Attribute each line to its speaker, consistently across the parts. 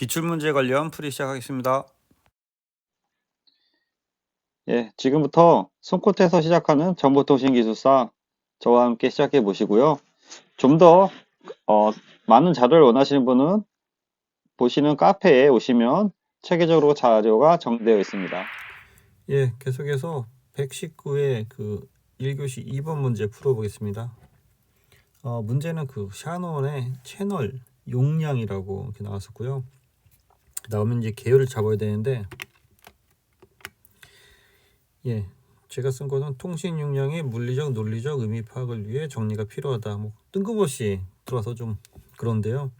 Speaker 1: 기출문제 관련 풀이 시작하겠습니다.
Speaker 2: 예, 지금부터 손끝에서 시작하는 정보통신기술사 저와 함께 시작해 보시고요. 좀더 어, 많은 자료를 원하시는 분은 보시는 카페에 오시면 체계적으로 자료가 정리되어 있습니다.
Speaker 1: 예, 계속해서 119의 그 1교시 2번 문제 풀어보겠습니다. 어, 문제는 그 샤논의 채널 용량이라고 이렇게 나왔었고요. 나오면 이제 계열을 잡아야 되는데, 예, 제가 쓴 거는 통신 용량의 물리적, 논리적 의미 파악을 위해 정리가 필요하다. 뭐 뜬금없이 들어와서 좀 그런데요.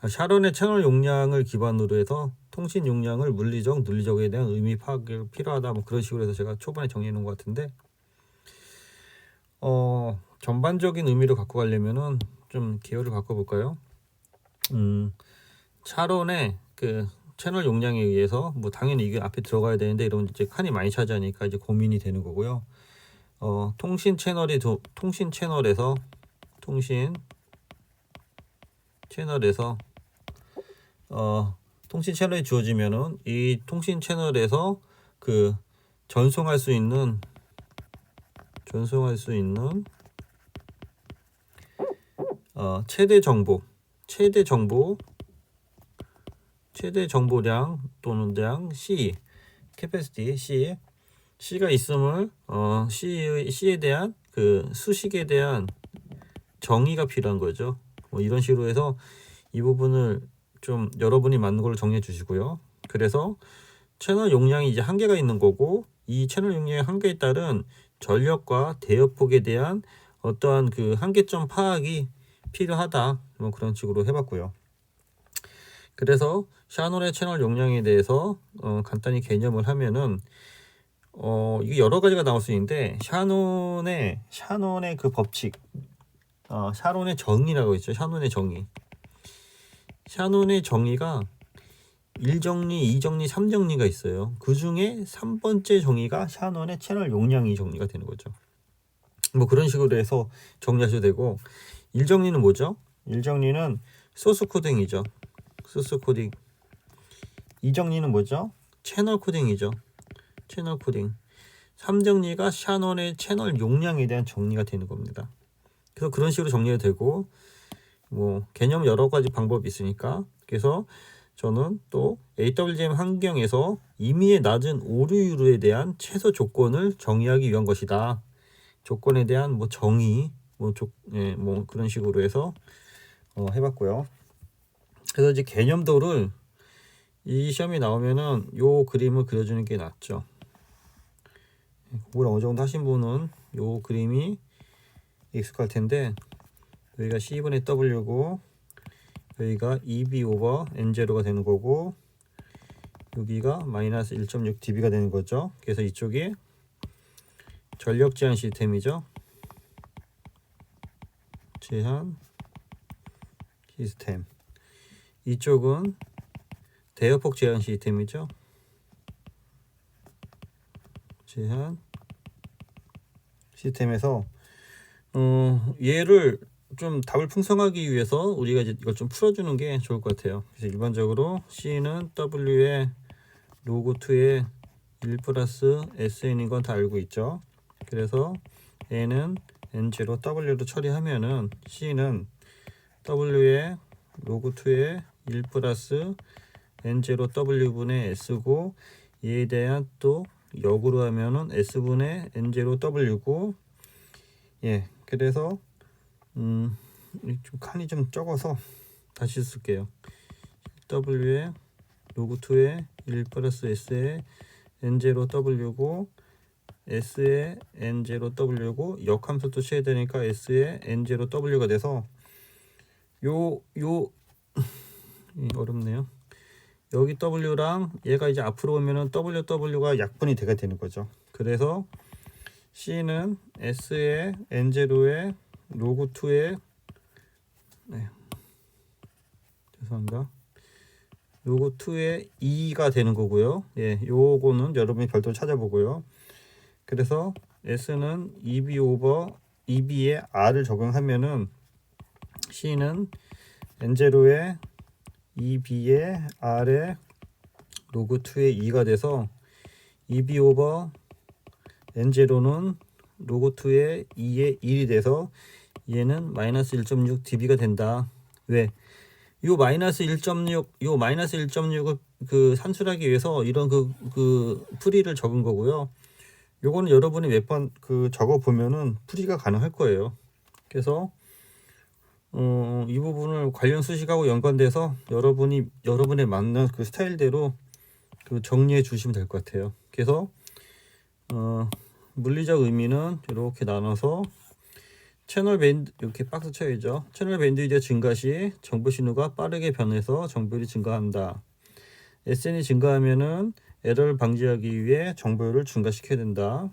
Speaker 1: 아, 샤론의 채널 용량을 기반으로 해서 통신 용량을 물리적, 논리적에 대한 의미 파악이 필요하다. 뭐 그런 식으로 해서 제가 초반에 정리해 놓은 것 같은데, 어, 전반적인 의미로 갖고 가려면은 좀 계열을 바꿔볼까요? 음, 샤론의 그 채널 용량에 의해서 뭐 당연히 이게 앞에 들어가야 되는데 이런 이제 칸이 많이 차지하니까 이제 고민이 되는 거고요. 어, 통신 채널이 도, 통신 채널에서 통신 채널에서 어, 통신 채널이 주어지면은 이 통신 채널에서 그 전송할 수 있는 전송할 수 있는 어, 최대 정보 최대 정보 최대 정보량 또는 량 C capacity C C가 있음을 어, C의 C에 대한 그 수식에 대한 정의가 필요한 거죠. 뭐 이런 식으로 해서 이 부분을 좀 여러분이 맞는 걸로 정리해 주시고요. 그래서 채널 용량이 이제 한계가 있는 거고 이 채널 용량의 한계에 따른 전력과 대역폭에 대한 어떠한 그 한계점 파악이 필요하다. 뭐 그런 식으로 해봤고요. 그래서 샤논의 채널 용량에 대해서 어, 간단히 개념을 하면은 어, 이게 여러 가지가 나올 수 있는데 샤논의 샤논의 그 법칙, 어, 샤논의 정의라고 있죠. 샤논의 정의. 샤논의 정의가 1정리, 2정리, 3정리가 있어요. 그 중에 3번째 정의가 샤논의 채널 용량이 정리가 되는 거죠. 뭐 그런 식으로 해서 정리하셔도 되고 1정리는 뭐죠? 1정리는 소스 코딩이죠. 소스 코딩. 2정리는 뭐죠? 채널 코딩이죠. 채널 코딩. 3정리가 샤논의 채널 용량에 대한 정리가 되는 겁니다. 그래서 그런 식으로 정리가 되고 뭐 개념 여러 가지 방법이 있으니까 그래서 저는 또 AWGM 환경에서 임의의 낮은 오류율에 대한 최소 조건을 정의하기 위한 것이다. 조건에 대한 뭐 정의 뭐, 조, 예, 뭐 그런 식으로 해서 어, 해봤고요. 그래서 이제 개념도를 이 시험이 나오면은 요 그림을 그려주는 게 낫죠. 공부를 어느 정도 하신 분은 요 그림이 익숙할 텐데 여기가 C분의 W고 여기가 2B 오버 N0가 되는 거고 여기가 마이너스 1.6 dB가 되는 거죠. 그래서 이쪽이 전력 제한 시스템이죠. 제한 시스템. 이쪽은 대역폭 제한 시스템이죠. 제한 시스템에서 어, 얘를 좀 답을 풍성하기 위해서 우리가 이제 이걸 좀 풀어주는 게 좋을 것 같아요. 그래서 일반적으로 C는 W의 로그 2의 1 플러스 SN인 건 다 알고 있죠. 그래서 N은 N0 W로 처리하면은 C는 W의 로그 2의 1 플러스 N0 W분의 S고 얘에 대한 또 역으로 하면은 S분의 N0 W고 예 그래서 음, 좀 칸이 좀 적어서 다시 쓸게요. W의 로그 2의 1 플러스 S의 N0 W고 S의 N0 W고 역함수도 쳐야 되니까 S의 N0 W가 돼서 요, 요, 어렵네요. 여기 W랑 얘가 이제 앞으로 오면은 WW가 약분이 되게 되는 거죠. 그래서 C는 S의 N0의 로그 2의 네. 죄송합니다. 로그 2의 2가 되는 거고요. 예, 요거는 여러분이 별도로 찾아보고요. 그래서 S는 2B 오버 2B에 R을 적용하면은 C는 N0의 2b의 r에 로그 2의 2가 돼서 2b 오버 n0는 로그 2의 2의 1이 돼서 얘는 마이너스 1.6 db가 된다. 왜? 요 마이너스 1.6, 요 마이너스 1.6을 그 산출하기 위해서 이런 그, 그 풀이를 적은 거고요. 요거는 여러분이 몇 번 그 적어 보면은 풀이가 가능할 거예요. 그래서 어, 이 부분을 관련 수식하고 연관돼서 여러분이 여러분의 맞는 그 스타일대로 그 정리해 주시면 될 것 같아요. 그래서 어, 물리적 의미는 이렇게 나눠서 채널 밴드 이렇게 박스 쳐야죠. 채널 밴드위드 증가 시 정보 신호가 빠르게 변해서 정보율이 증가한다. SN이 증가하면은 에러를 방지하기 위해 정보율을 증가시켜야 된다.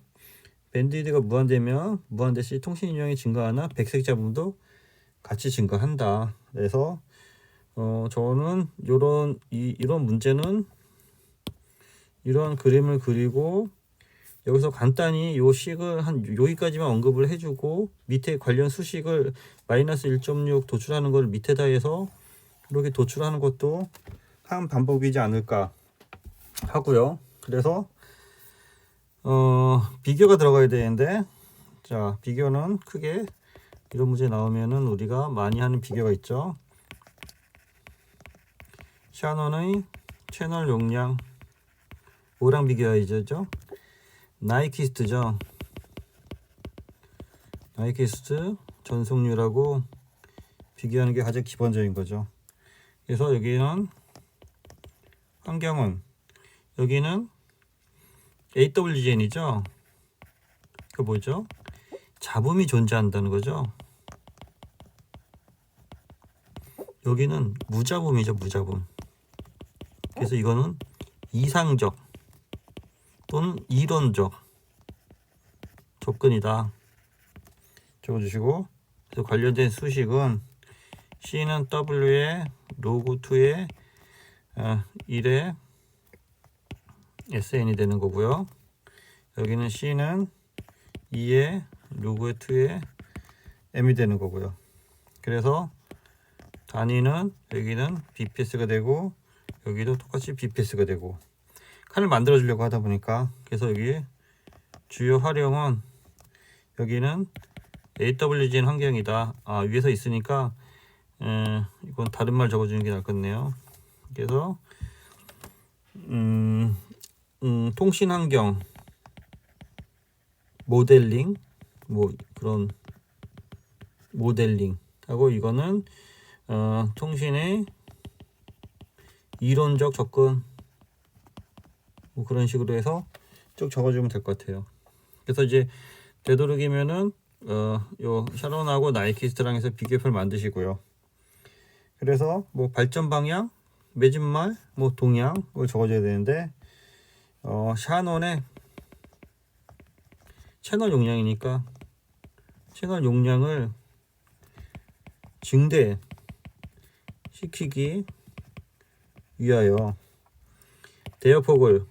Speaker 1: 밴드위드가 무한되면 무한대 시 통신 인용이 증가하나 백색 잡음도 같이 증가한다. 그래서 어 저는 요런 이 이런 문제는 이런 그림을 그리고 여기서 간단히 요 식을 한 여기까지만 언급을 해주고 밑에 관련 수식을 마이너스 1.6 도출하는 걸 밑에다 해서 이렇게 도출하는 것도 한 방법이지 않을까 하고요. 그래서 어 비교가 들어가야 되는데 자 비교는 크게 이런 문제 나오면은 우리가 많이 하는 비교가 있죠. 샤넌의 채널 용량 뭐랑 비교해야죠? 나이키스트죠. 나이키스트 전속률하고 비교하는 게 가장 기본적인 거죠. 그래서 여기는 환경은 여기는 AWGN이죠. 그 뭐죠? 잡음이 존재한다는 거죠. 여기는 무잡음이죠, 무잡음. 그래서 이거는 이상적 또는 이론적 접근이다. 적어주시고 그래서 관련된 수식은 C는 W에 로그 2에 어, 1에 SN이 되는 거고요. 여기는 C는 2에 로그 2에 M이 되는 거고요. 그래서 단위는 여기는 BPS가 되고 여기도 똑같이 BPS가 되고 칸을 만들어 주려고 하다 보니까 그래서 여기 주요 활용은 여기는 AWGN 환경이다. 아 위에서 있으니까 에, 이건 다른 말 적어주는 게 낫겠네요. 그래서 음, 음, 통신 환경 모델링 뭐 그런 모델링 하고 이거는 어, 통신의 이론적 접근 뭐 그런 식으로 해서 쭉 적어주면 될 것 같아요. 그래서 이제 되도록이면은 어요 샤론하고 나이키스트랑 해서 비교표를 만드시고요. 그래서 뭐 발전 방향, 매진말, 뭐 동향 을 적어줘야 되는데 어 샤논의 채널 용량이니까 채널 용량을 증대 시키기 위하여 대역폭을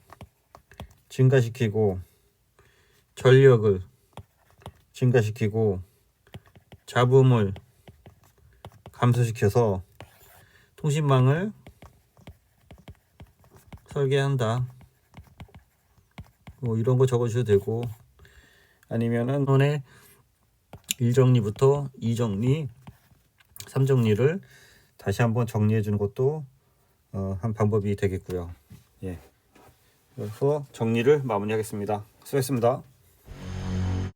Speaker 1: 증가시키고 전력을 증가시키고 잡음을 감소시켜서 통신망을 설계한다. 뭐 이런 거 적어주셔도 되고 아니면은 오늘 1정리부터 2정리, 3정리를 다시 한번 정리해 주는 것도 어, 한 방법이 되겠고요. 예. 그래서 정리를 마무리하겠습니다. 수고했습니다.